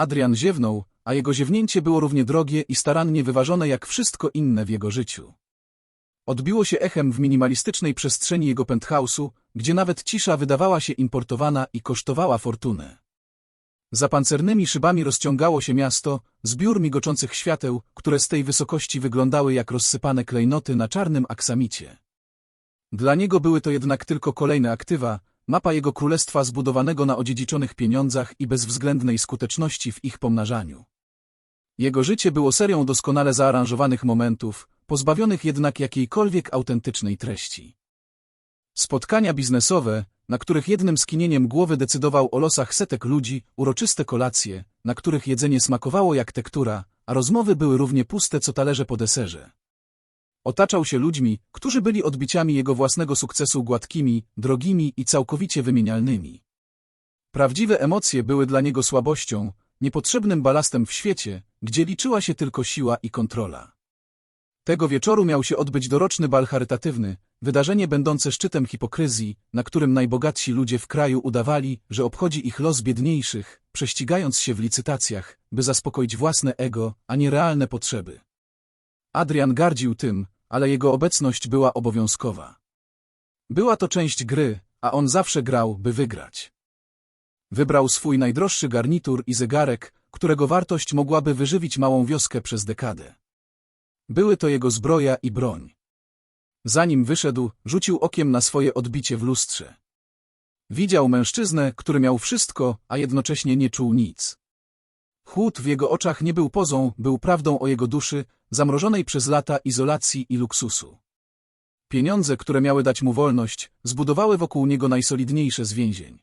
Adrian ziewnął, a jego ziewnięcie było równie drogie i starannie wyważone jak wszystko inne w jego życiu. Odbiło się echem w minimalistycznej przestrzeni jego penthouse'u, gdzie nawet cisza wydawała się importowana i kosztowała fortunę. Za pancernymi szybami rozciągało się miasto, zbiór migoczących świateł, które z tej wysokości wyglądały jak rozsypane klejnoty na czarnym aksamicie. Dla niego były to jednak tylko kolejne aktywa, mapa jego królestwa zbudowanego na odziedziczonych pieniądzach i bezwzględnej skuteczności w ich pomnażaniu. Jego życie było serią doskonale zaaranżowanych momentów, pozbawionych jednak jakiejkolwiek autentycznej treści. Spotkania biznesowe, na których jednym skinieniem głowy decydował o losach setek ludzi, uroczyste kolacje, na których jedzenie smakowało jak tektura, a rozmowy były równie puste co talerze po deserze. Otaczał się ludźmi, którzy byli odbiciami jego własnego sukcesu gładkimi, drogimi i całkowicie wymienialnymi. Prawdziwe emocje były dla niego słabością, niepotrzebnym balastem w świecie, gdzie liczyła się tylko siła i kontrola. Tego wieczoru miał się odbyć doroczny bal charytatywny, wydarzenie będące szczytem hipokryzji, na którym najbogatsi ludzie w kraju udawali, że obchodzi ich los biedniejszych, prześcigając się w licytacjach, by zaspokoić własne ego, a nie realne potrzeby. Adrian gardził tym, ale jego obecność była obowiązkowa. Była to część gry, a on zawsze grał, by wygrać. Wybrał swój najdroższy garnitur i zegarek, którego wartość mogłaby wyżywić małą wioskę przez dekadę. Były to jego zbroja i broń. Zanim wyszedł, rzucił okiem na swoje odbicie w lustrze. Widział mężczyznę, który miał wszystko, a jednocześnie nie czuł nic. Chłód w jego oczach nie był pozą, był prawdą o jego duszy, zamrożonej przez lata izolacji i luksusu. Pieniądze, które miały dać mu wolność, zbudowały wokół niego najsolidniejsze z więzień.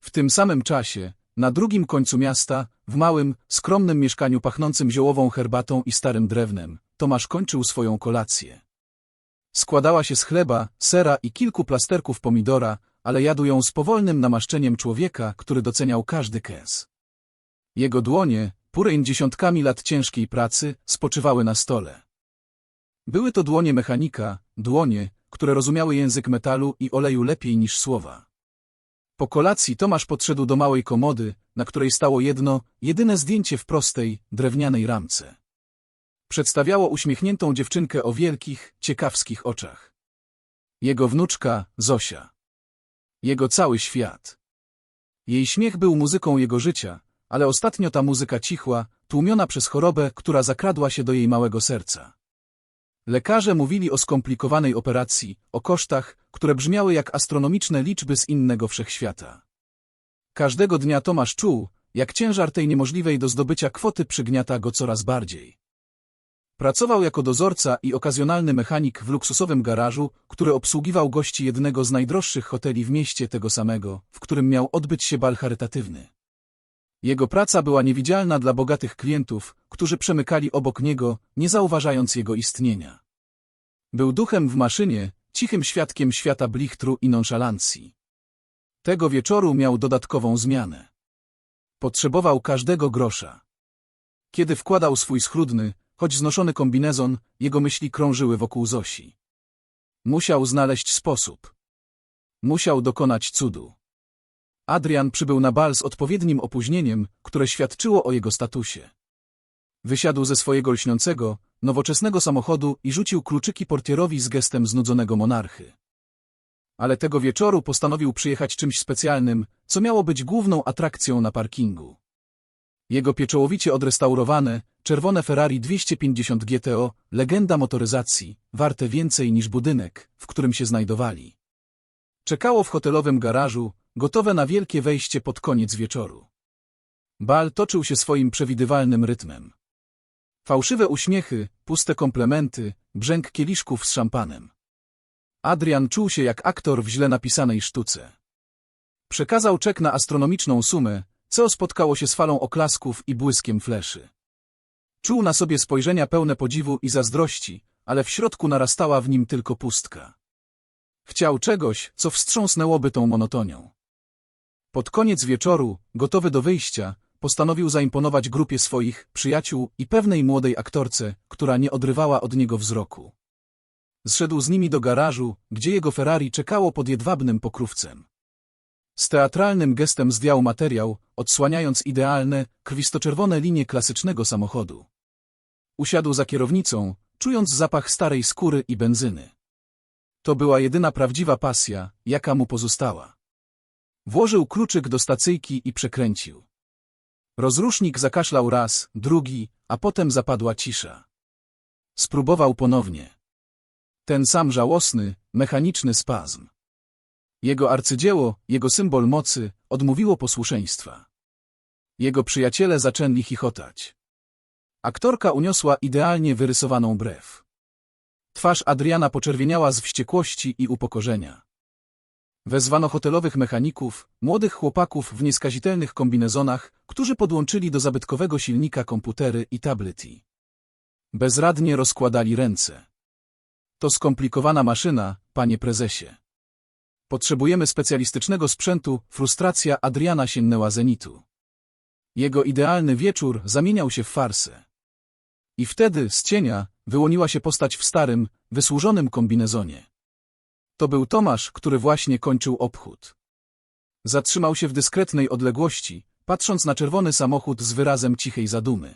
W tym samym czasie, na drugim końcu miasta, w małym, skromnym mieszkaniu pachnącym ziołową herbatą i starym drewnem, Tomasz kończył swoją kolację. Składała się z chleba, sera i kilku plasterków pomidora, ale jadł ją z powolnym namaszczeniem człowieka, który doceniał każdy kęs. Jego dłonie, pureń dziesiątkami lat ciężkiej pracy, spoczywały na stole. Były to dłonie mechanika, dłonie, które rozumiały język metalu i oleju lepiej niż słowa. Po kolacji Tomasz podszedł do małej komody, na której stało jedno, jedyne zdjęcie w prostej, drewnianej ramce. Przedstawiało uśmiechniętą dziewczynkę o wielkich, ciekawskich oczach. Jego wnuczka, Zosia. Jego cały świat. Jej śmiech był muzyką jego życia, ale ostatnio ta muzyka cichła, tłumiona przez chorobę, która zakradła się do jej małego serca. Lekarze mówili o skomplikowanej operacji, o kosztach, które brzmiały jak astronomiczne liczby z innego wszechświata. Każdego dnia Tomasz czuł, jak ciężar tej niemożliwej do zdobycia kwoty przygniata go coraz bardziej. Pracował jako dozorca i okazjonalny mechanik w luksusowym garażu, który obsługiwał gości jednego z najdroższych hoteli w mieście tego samego, w którym miał odbyć się bal charytatywny. Jego praca była niewidzialna dla bogatych klientów, którzy przemykali obok niego, nie zauważając jego istnienia. Był duchem w maszynie, cichym świadkiem świata blichtru i nonszalancji. Tego wieczoru miał dodatkową zmianę. Potrzebował każdego grosza. Kiedy wkładał swój schludny, choć znoszony kombinezon, jego myśli krążyły wokół Zosi. Musiał znaleźć sposób. Musiał dokonać cudu. Adrian przybył na bal z odpowiednim opóźnieniem, które świadczyło o jego statusie. Wysiadł ze swojego lśniącego, nowoczesnego samochodu i rzucił kluczyki portierowi z gestem znudzonego monarchy. Ale tego wieczoru postanowił przyjechać czymś specjalnym, co miało być główną atrakcją na parkingu. Jego pieczołowicie odrestaurowane, czerwone Ferrari 250 GTO, legenda motoryzacji, warte więcej niż budynek, w którym się znajdowali. Czekało w hotelowym garażu, gotowe na wielkie wejście pod koniec wieczoru. Bal toczył się swoim przewidywalnym rytmem. Fałszywe uśmiechy, puste komplementy, brzęk kieliszków z szampanem. Adrian czuł się jak aktor w źle napisanej sztuce. Przekazał czek na astronomiczną sumę, co spotkało się z falą oklasków i błyskiem fleszy. Czuł na sobie spojrzenia pełne podziwu i zazdrości, ale w środku narastała w nim tylko pustka. Chciał czegoś, co wstrząsnęłoby tą monotonią. Pod koniec wieczoru, gotowy do wyjścia, postanowił zaimponować grupie swoich przyjaciół i pewnej młodej aktorce, która nie odrywała od niego wzroku. Zszedł z nimi do garażu, gdzie jego Ferrari czekało pod jedwabnym pokrówcem. Z teatralnym gestem zdjął materiał, odsłaniając idealne, krwistoczerwone linie klasycznego samochodu. Usiadł za kierownicą, czując zapach starej skóry i benzyny. To była jedyna prawdziwa pasja, jaka mu pozostała. Włożył kluczyk do stacyjki i przekręcił. Rozrusznik zakaszlał raz, drugi, a potem zapadła cisza. Spróbował ponownie. Ten sam żałosny, mechaniczny spazm. Jego arcydzieło, jego symbol mocy, odmówiło posłuszeństwa. Jego przyjaciele zaczęli chichotać. Aktorka uniosła idealnie wyrysowaną brew. Twarz Adriana poczerwieniała z wściekłości i upokorzenia. Wezwano hotelowych mechaników, młodych chłopaków w nieskazitelnych kombinezonach, którzy podłączyli do zabytkowego silnika komputery i tablety. Bezradnie rozkładali ręce. To skomplikowana maszyna, panie prezesie. Potrzebujemy specjalistycznego sprzętu, frustracja Adriana sięgnęła zenitu. Jego idealny wieczór zamieniał się w farsę. I wtedy, z cienia, wyłoniła się postać w starym, wysłużonym kombinezonie. To był Tomasz, który właśnie kończył obchód. Zatrzymał się w dyskretnej odległości, patrząc na czerwony samochód z wyrazem cichej zadumy.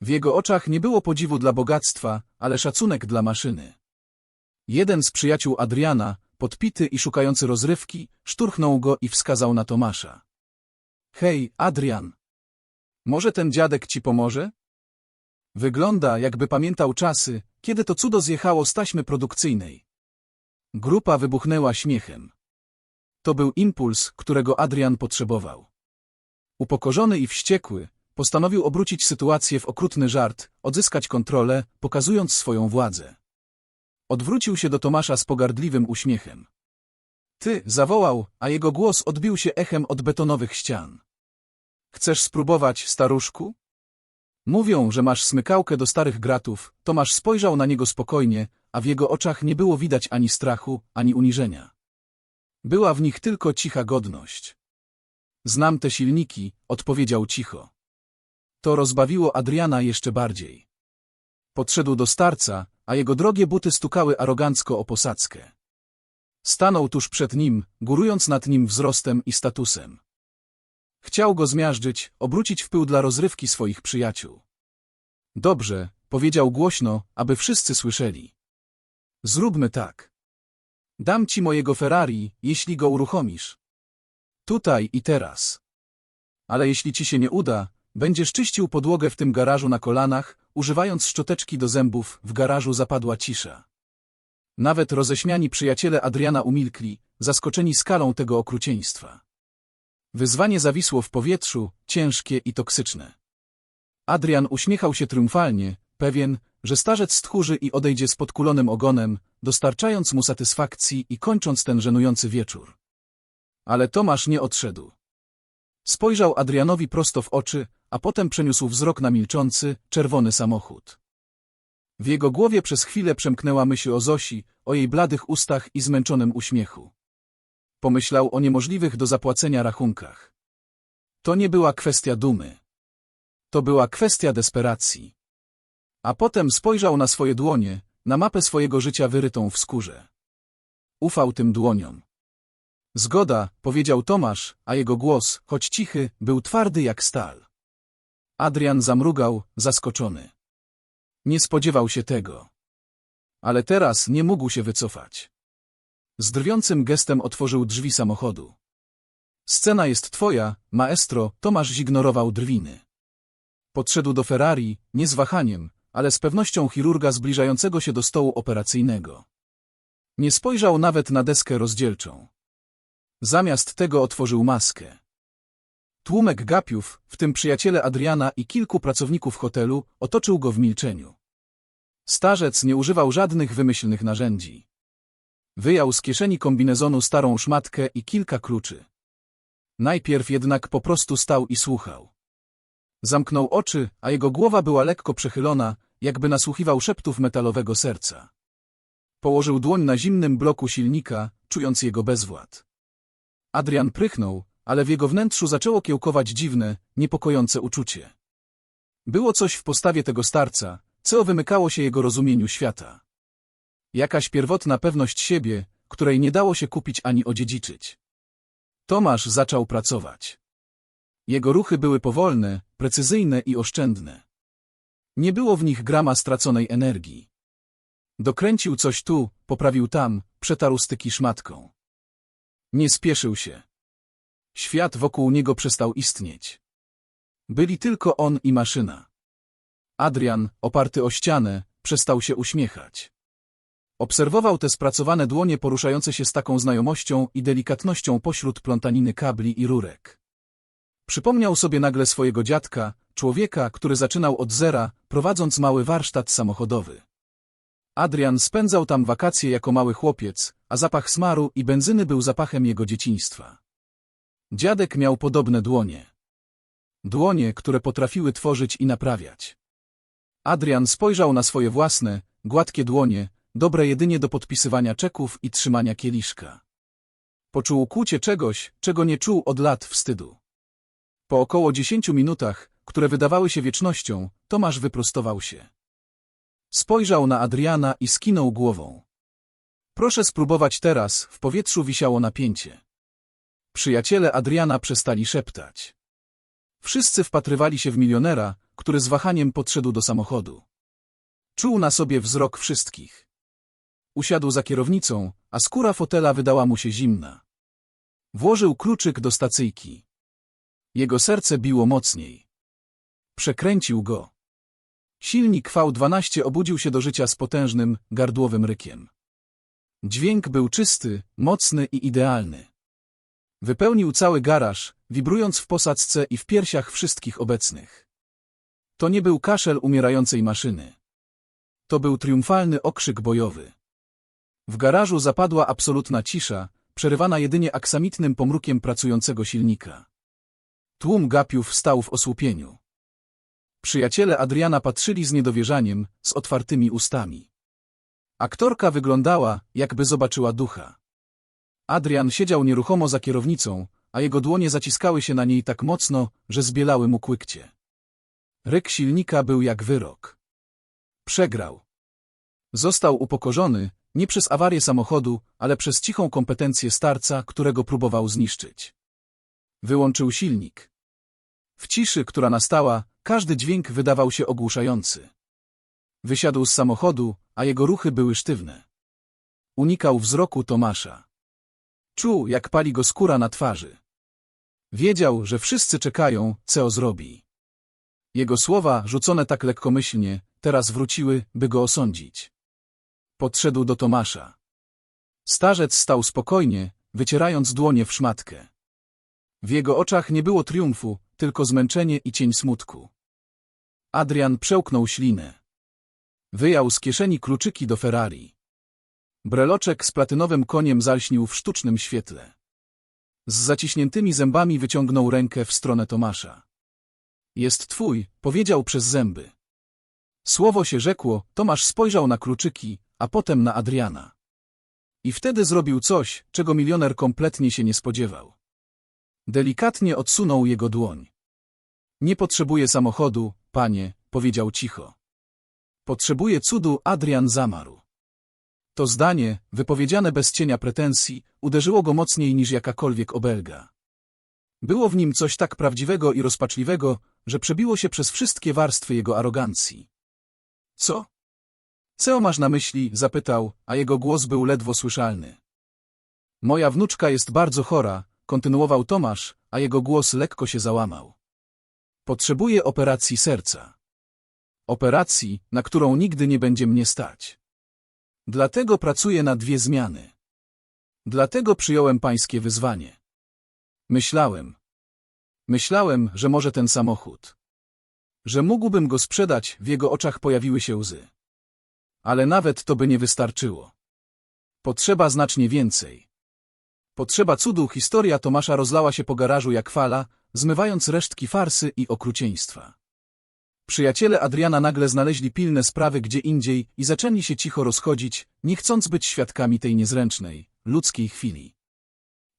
W jego oczach nie było podziwu dla bogactwa, ale szacunek dla maszyny. Jeden z przyjaciół Adriana, podpity i szukający rozrywki, szturchnął go i wskazał na Tomasza. Hej, Adrian! Może ten dziadek ci pomoże? Wygląda, jakby pamiętał czasy, kiedy to cudo zjechało z taśmy produkcyjnej. Grupa wybuchnęła śmiechem. To był impuls, którego Adrian potrzebował. Upokorzony i wściekły, postanowił obrócić sytuację w okrutny żart, odzyskać kontrolę, pokazując swoją władzę. Odwrócił się do Tomasza z pogardliwym uśmiechem. Ty, zawołał, a jego głos odbił się echem od betonowych ścian. Chcesz spróbować, staruszku? Mówią, że masz smykałkę do starych gratów. Tomasz spojrzał na niego spokojnie, a w jego oczach nie było widać ani strachu, ani uniżenia. Była w nich tylko cicha godność. Znam te silniki, odpowiedział cicho. To rozbawiło Adriana jeszcze bardziej. Podszedł do starca, a jego drogie buty stukały arogancko o posadzkę. Stanął tuż przed nim, górując nad nim wzrostem i statusem. Chciał go zmiażdżyć, obrócić w pył dla rozrywki swoich przyjaciół. Dobrze, powiedział głośno, aby wszyscy słyszeli. Zróbmy tak. Dam ci mojego Ferrari, jeśli go uruchomisz. Tutaj i teraz. Ale jeśli ci się nie uda, będziesz czyścił podłogę w tym garażu na kolanach, używając szczoteczki do zębów, w garażu zapadła cisza. Nawet roześmiani przyjaciele Adriana umilkli, zaskoczeni skalą tego okrucieństwa. Wyzwanie zawisło w powietrzu, ciężkie i toksyczne. Adrian uśmiechał się triumfalnie, pewien, że starzec stchórzy i odejdzie z podkulonym ogonem, dostarczając mu satysfakcji i kończąc ten żenujący wieczór. Ale Tomasz nie odszedł. Spojrzał Adrianowi prosto w oczy, a potem przeniósł wzrok na milczący, czerwony samochód. W jego głowie przez chwilę przemknęła myśl o Zosi, o jej bladych ustach i zmęczonym uśmiechu. Pomyślał o niemożliwych do zapłacenia rachunkach. To nie była kwestia dumy. To była kwestia desperacji. A potem spojrzał na swoje dłonie, na mapę swojego życia wyrytą w skórze. Ufał tym dłoniom. Zgoda, powiedział Tomasz, a jego głos, choć cichy, był twardy jak stal. Adrian zamrugał, zaskoczony. Nie spodziewał się tego. Ale teraz nie mógł się wycofać. Z drwiącym gestem otworzył drzwi samochodu. Scena jest twoja, maestro, Tomasz zignorował drwiny. Podszedł do Ferrari, nie z wahaniem, ale z pewnością chirurga zbliżającego się do stołu operacyjnego. Nie spojrzał nawet na deskę rozdzielczą. Zamiast tego otworzył maskę. Tłumek gapiów, w tym przyjaciele Adriana i kilku pracowników hotelu, otoczył go w milczeniu. Starzec nie używał żadnych wymyślnych narzędzi. Wyjął z kieszeni kombinezonu starą szmatkę i kilka kluczy. Najpierw jednak po prostu stał i słuchał. Zamknął oczy, a jego głowa była lekko przechylona, jakby nasłuchiwał szeptów metalowego serca. Położył dłoń na zimnym bloku silnika, czując jego bezwład. Adrian prychnął, ale w jego wnętrzu zaczęło kiełkować dziwne, niepokojące uczucie. Było coś w postawie tego starca, co wymykało się jego rozumieniu świata. Jakaś pierwotna pewność siebie, której nie dało się kupić ani odziedziczyć. Tomasz zaczął pracować. Jego ruchy były powolne, precyzyjne i oszczędne. Nie było w nich grama straconej energii. Dokręcił coś tu, poprawił tam, przetarł styki szmatką. Nie spieszył się. Świat wokół niego przestał istnieć. Byli tylko on i maszyna. Adrian, oparty o ścianę, przestał się uśmiechać. Obserwował te spracowane dłonie poruszające się z taką znajomością i delikatnością pośród plątaniny kabli i rurek. Przypomniał sobie nagle swojego dziadka, człowieka, który zaczynał od zera, prowadząc mały warsztat samochodowy. Adrian spędzał tam wakacje jako mały chłopiec, a zapach smaru i benzyny był zapachem jego dzieciństwa. Dziadek miał podobne dłonie. Dłonie, które potrafiły tworzyć i naprawiać. Adrian spojrzał na swoje własne, gładkie dłonie, dobre jedynie do podpisywania czeków i trzymania kieliszka. Poczuł kłucie czegoś, czego nie czuł od lat wstydu. Po około dziesięciu minutach, które wydawały się wiecznością, Tomasz wyprostował się. Spojrzał na Adriana i skinął głową. Proszę spróbować teraz, w powietrzu wisiało napięcie. Przyjaciele Adriana przestali szeptać. Wszyscy wpatrywali się w milionera, który z wahaniem podszedł do samochodu. Czuł na sobie wzrok wszystkich. Usiadł za kierownicą, a skóra fotela wydała mu się zimna. Włożył kluczyk do stacyjki. Jego serce biło mocniej. Przekręcił go. Silnik V12 obudził się do życia z potężnym, gardłowym rykiem. Dźwięk był czysty, mocny i idealny. Wypełnił cały garaż, wibrując w posadzce i w piersiach wszystkich obecnych. To nie był kaszel umierającej maszyny. To był triumfalny okrzyk bojowy. W garażu zapadła absolutna cisza, przerywana jedynie aksamitnym pomrukiem pracującego silnika. Tłum gapiów stał w osłupieniu. Przyjaciele Adriana patrzyli z niedowierzaniem, z otwartymi ustami. Aktorka wyglądała, jakby zobaczyła ducha. Adrian siedział nieruchomo za kierownicą, a jego dłonie zaciskały się na niej tak mocno, że zbielały mu kłykcie. Ryk silnika był jak wyrok. Przegrał. Został upokorzony, nie przez awarię samochodu, ale przez cichą kompetencję starca, którego próbował zniszczyć. Wyłączył silnik. W ciszy, która nastała, każdy dźwięk wydawał się ogłuszający. Wysiadł z samochodu, a jego ruchy były sztywne. Unikał wzroku Tomasza. Czuł, jak pali go skóra na twarzy. Wiedział, że wszyscy czekają, co zrobi. Jego słowa, rzucone tak lekkomyślnie, teraz wróciły, by go osądzić. Podszedł do Tomasza. Starzec stał spokojnie, wycierając dłonie w szmatkę. W jego oczach nie było triumfu, tylko zmęczenie i cień smutku. Adrian przełknął ślinę. Wyjął z kieszeni kluczyki do Ferrari. Breloczek z platynowym koniem zalśnił w sztucznym świetle. Z zaciśniętymi zębami wyciągnął rękę w stronę Tomasza. Jest twój, powiedział przez zęby. Słowo się rzekło, Tomasz spojrzał na kluczyki, a potem na Adriana. I wtedy zrobił coś, czego milioner kompletnie się nie spodziewał. Delikatnie odsunął jego dłoń. Nie potrzebuję samochodu, panie, powiedział cicho. Potrzebuję cudu, Adrian zamarł. To zdanie, wypowiedziane bez cienia pretensji, uderzyło go mocniej niż jakakolwiek obelga. Było w nim coś tak prawdziwego i rozpaczliwego, że przebiło się przez wszystkie warstwy jego arogancji. Co? Co masz na myśli? zapytał, a jego głos był ledwo słyszalny. Moja wnuczka jest bardzo chora, kontynuował Tomasz, a jego głos lekko się załamał. Potrzebuję operacji serca. Operacji, na którą nigdy nie będzie mnie stać. Dlatego pracuję na dwie zmiany. Dlatego przyjąłem pańskie wyzwanie. Myślałem. Myślałem, że może ten samochód. Że mógłbym go sprzedać, w jego oczach pojawiły się łzy. Ale nawet to by nie wystarczyło. Potrzeba znacznie więcej. Potrzeba cudu historia Tomasza rozlała się po garażu jak fala, zmywając resztki farsy i okrucieństwa. Przyjaciele Adriana nagle znaleźli pilne sprawy gdzie indziej i zaczęli się cicho rozchodzić, nie chcąc być świadkami tej niezręcznej, ludzkiej chwili.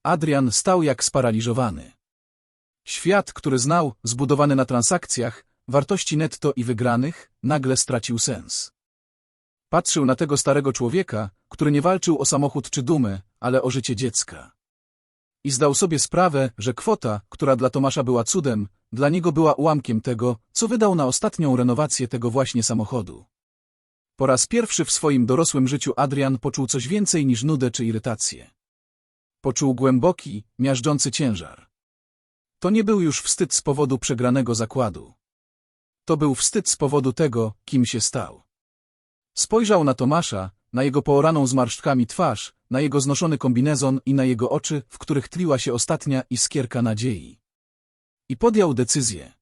Adrian stał jak sparaliżowany. Świat, który znał, zbudowany na transakcjach, wartości netto i wygranych, nagle stracił sens. Patrzył na tego starego człowieka, który nie walczył o samochód czy dumę, ale o życie dziecka. I zdał sobie sprawę, że kwota, która dla Tomasza była cudem, dla niego była ułamkiem tego, co wydał na ostatnią renowację tego właśnie samochodu. Po raz pierwszy w swoim dorosłym życiu Adrian poczuł coś więcej niż nudę czy irytację. Poczuł głęboki, miażdżący ciężar. To nie był już wstyd z powodu przegranego zakładu. To był wstyd z powodu tego, kim się stał. Spojrzał na Tomasza, na jego pooraną zmarszczkami twarz, na jego znoszony kombinezon i na jego oczy, w których tliła się ostatnia iskierka nadziei. I podjął decyzję.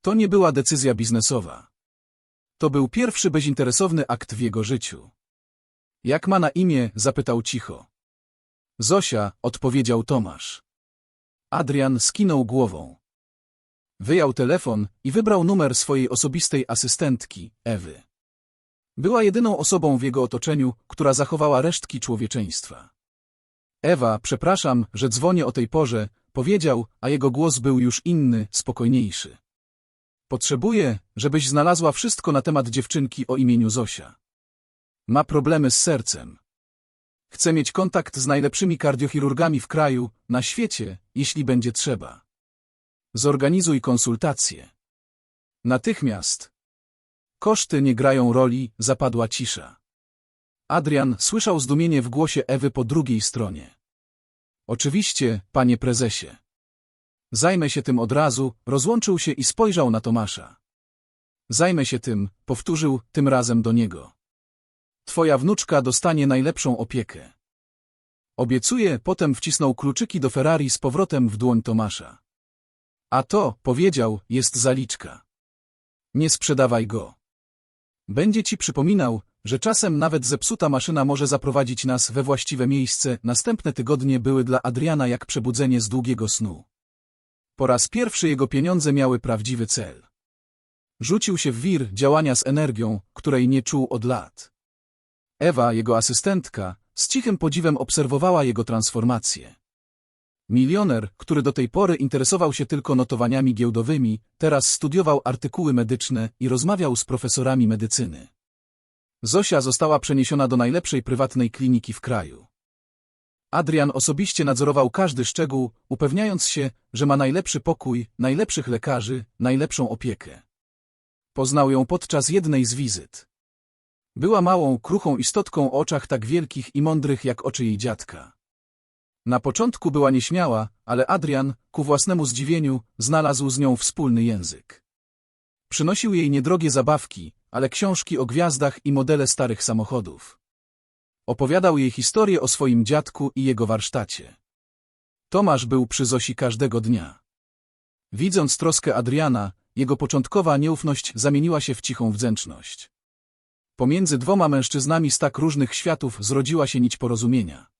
To nie była decyzja biznesowa. To był pierwszy bezinteresowny akt w jego życiu. Jak ma na imię? zapytał cicho. Zosia, odpowiedział Tomasz. Adrian skinął głową. Wyjął telefon i wybrał numer swojej osobistej asystentki, Ewy. Była jedyną osobą w jego otoczeniu, która zachowała resztki człowieczeństwa. Ewa, przepraszam, że dzwonię o tej porze, powiedział, a jego głos był już inny, spokojniejszy. Potrzebuję, żebyś znalazła wszystko na temat dziewczynki o imieniu Zosia. Ma problemy z sercem. Chce mieć kontakt z najlepszymi kardiochirurgami w kraju, na świecie, jeśli będzie trzeba. Zorganizuj konsultacje. Natychmiast. Koszty nie grają roli, zapadła cisza. Adrian słyszał zdumienie w głosie Ewy po drugiej stronie. Oczywiście, panie prezesie. Zajmę się tym od razu, rozłączył się i spojrzał na Tomasza. Zajmę się tym, powtórzył, tym razem do niego. Twoja wnuczka dostanie najlepszą opiekę. Obiecuję, potem wcisnął kluczyki do Ferrari z powrotem w dłoń Tomasza. A to, powiedział, jest zaliczka. Nie sprzedawaj go. Będzie ci przypominał, że czasem nawet zepsuta maszyna może zaprowadzić nas we właściwe miejsce. Następne tygodnie były dla Adriana jak przebudzenie z długiego snu. Po raz pierwszy jego pieniądze miały prawdziwy cel. Rzucił się w wir działania z energią, której nie czuł od lat. Ewa, jego asystentka, z cichym podziwem obserwowała jego transformację. Milioner, który do tej pory interesował się tylko notowaniami giełdowymi, teraz studiował artykuły medyczne i rozmawiał z profesorami medycyny. Zosia została przeniesiona do najlepszej prywatnej kliniki w kraju. Adrian osobiście nadzorował każdy szczegół, upewniając się, że ma najlepszy pokój, najlepszych lekarzy, najlepszą opiekę. Poznał ją podczas jednej z wizyt. Była małą, kruchą istotką o oczach tak wielkich i mądrych jak oczy jej dziadka. Na początku była nieśmiała, ale Adrian, ku własnemu zdziwieniu, znalazł z nią wspólny język. Przynosił jej niedrogie zabawki, ale książki o gwiazdach i modele starych samochodów. Opowiadał jej historię o swoim dziadku i jego warsztacie. Tomasz był przy Zosi każdego dnia. Widząc troskę Adriana, jego początkowa nieufność zamieniła się w cichą wdzięczność. Pomiędzy dwoma mężczyznami z tak różnych światów zrodziła się nić porozumienia.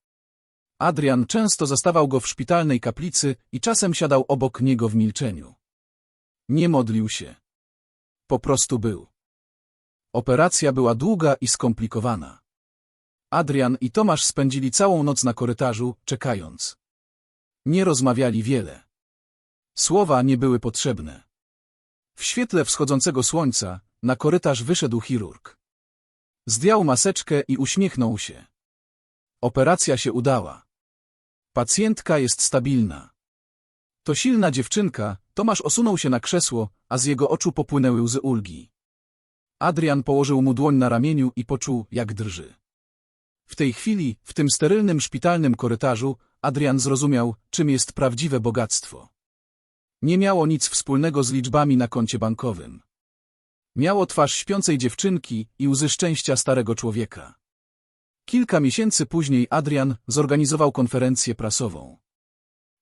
Adrian często zastawał go w szpitalnej kaplicy i czasem siadał obok niego w milczeniu. Nie modlił się. Po prostu był. Operacja była długa i skomplikowana. Adrian i Tomasz spędzili całą noc na korytarzu, czekając. Nie rozmawiali wiele. Słowa nie były potrzebne. W świetle wschodzącego słońca na korytarz wyszedł chirurg. Zdjął maseczkę i uśmiechnął się. Operacja się udała. Pacjentka jest stabilna. To silna dziewczynka, Tomasz osunął się na krzesło, a z jego oczu popłynęły łzy ulgi. Adrian położył mu dłoń na ramieniu i poczuł, jak drży. W tej chwili, w tym sterylnym szpitalnym korytarzu, Adrian zrozumiał, czym jest prawdziwe bogactwo. Nie miało nic wspólnego z liczbami na koncie bankowym. Miało twarz śpiącej dziewczynki i łzy szczęścia starego człowieka. Kilka miesięcy później Adrian zorganizował konferencję prasową.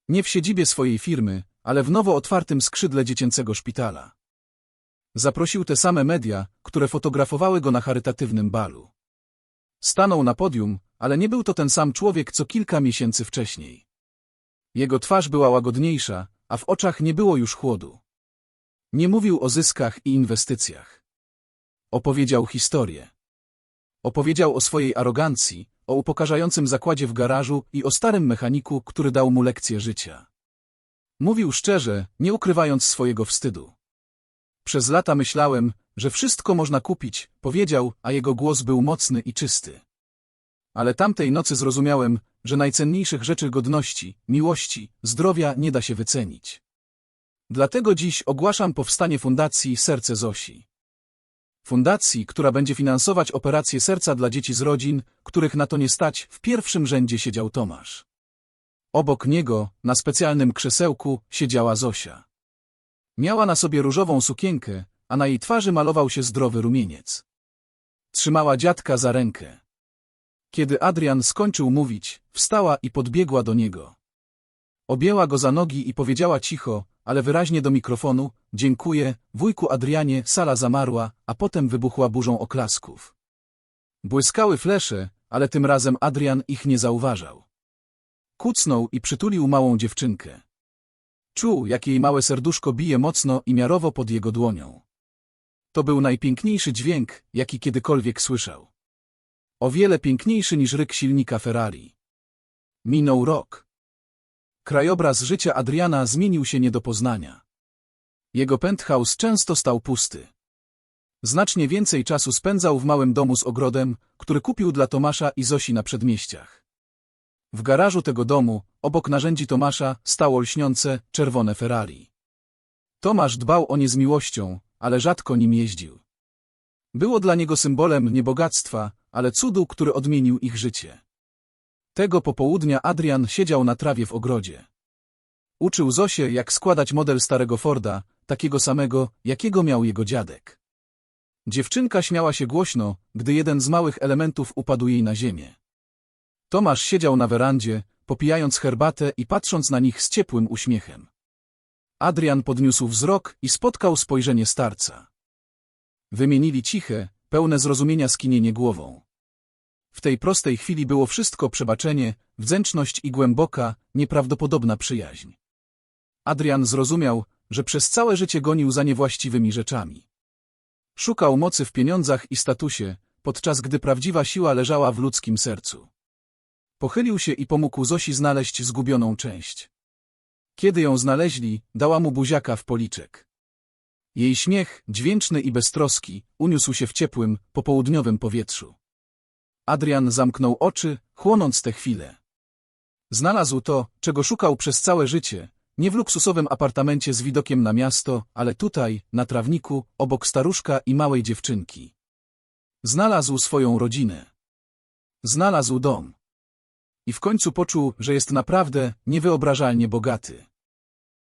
Nie w siedzibie swojej firmy, ale w nowo otwartym skrzydle dziecięcego szpitala. Zaprosił te same media, które fotografowały go na charytatywnym balu. Stanął na podium, ale nie był to ten sam człowiek, co kilka miesięcy wcześniej. Jego twarz była łagodniejsza, a w oczach nie było już chłodu. Nie mówił o zyskach i inwestycjach. Opowiedział historię. Opowiedział o swojej arogancji, o upokarzającym zakładzie w garażu i o starym mechaniku, który dał mu lekcję życia. Mówił szczerze, nie ukrywając swojego wstydu. Przez lata myślałem, że wszystko można kupić, powiedział, a jego głos był mocny i czysty. Ale tamtej nocy zrozumiałem, że najcenniejszych rzeczy godności, miłości, zdrowia nie da się wycenić. Dlatego dziś ogłaszam powstanie Fundacji Serce Zosi. Fundacji, która będzie finansować operacje serca dla dzieci z rodzin, których na to nie stać, w pierwszym rzędzie siedział Tomasz. Obok niego, na specjalnym krzesełku, siedziała Zosia. Miała na sobie różową sukienkę, a na jej twarzy malował się zdrowy rumieniec. Trzymała dziadka za rękę. Kiedy Adrian skończył mówić, wstała i podbiegła do niego. Objęła go za nogi i powiedziała cicho, ale wyraźnie do mikrofonu, dziękuję, wujku Adrianie, sala zamarła, a potem wybuchła burzą oklasków. Błyskały flesze, ale tym razem Adrian ich nie zauważał. Kucnął i przytulił małą dziewczynkę. Czuł, jak jej małe serduszko bije mocno i miarowo pod jego dłonią. To był najpiękniejszy dźwięk, jaki kiedykolwiek słyszał. O wiele piękniejszy niż ryk silnika Ferrari. Minął rok. Krajobraz życia Adriana zmienił się nie do poznania. Jego penthouse często stał pusty. Znacznie więcej czasu spędzał w małym domu z ogrodem, który kupił dla Tomasza i Zosi na przedmieściach. W garażu tego domu, obok narzędzi Tomasza, stało lśniące, czerwone Ferrari. Tomasz dbał o nie z miłością, ale rzadko nim jeździł. Było dla niego symbolem nie bogactwa, ale cudu, który odmienił ich życie. Tego popołudnia Adrian siedział na trawie w ogrodzie. Uczył Zosię, jak składać model starego Forda, takiego samego, jakiego miał jego dziadek. Dziewczynka śmiała się głośno, gdy jeden z małych elementów upadł jej na ziemię. Tomasz siedział na werandzie, popijając herbatę i patrząc na nich z ciepłym uśmiechem. Adrian podniósł wzrok i spotkał spojrzenie starca. Wymienili ciche, pełne zrozumienia skinienie głową. W tej prostej chwili było wszystko przebaczenie, wdzięczność i głęboka, nieprawdopodobna przyjaźń. Adrian zrozumiał, że przez całe życie gonił za niewłaściwymi rzeczami. Szukał mocy w pieniądzach i statusie, podczas gdy prawdziwa siła leżała w ludzkim sercu. Pochylił się i pomógł Zosi znaleźć zgubioną część. Kiedy ją znaleźli, dała mu buziaka w policzek. Jej śmiech, dźwięczny i beztroski, uniósł się w ciepłym, popołudniowym powietrzu. Adrian zamknął oczy, chłonąc tę chwilę. Znalazł to, czego szukał przez całe życie, nie w luksusowym apartamencie z widokiem na miasto, ale tutaj, na trawniku, obok staruszka i małej dziewczynki. Znalazł swoją rodzinę. Znalazł dom. I w końcu poczuł, że jest naprawdę niewyobrażalnie bogaty.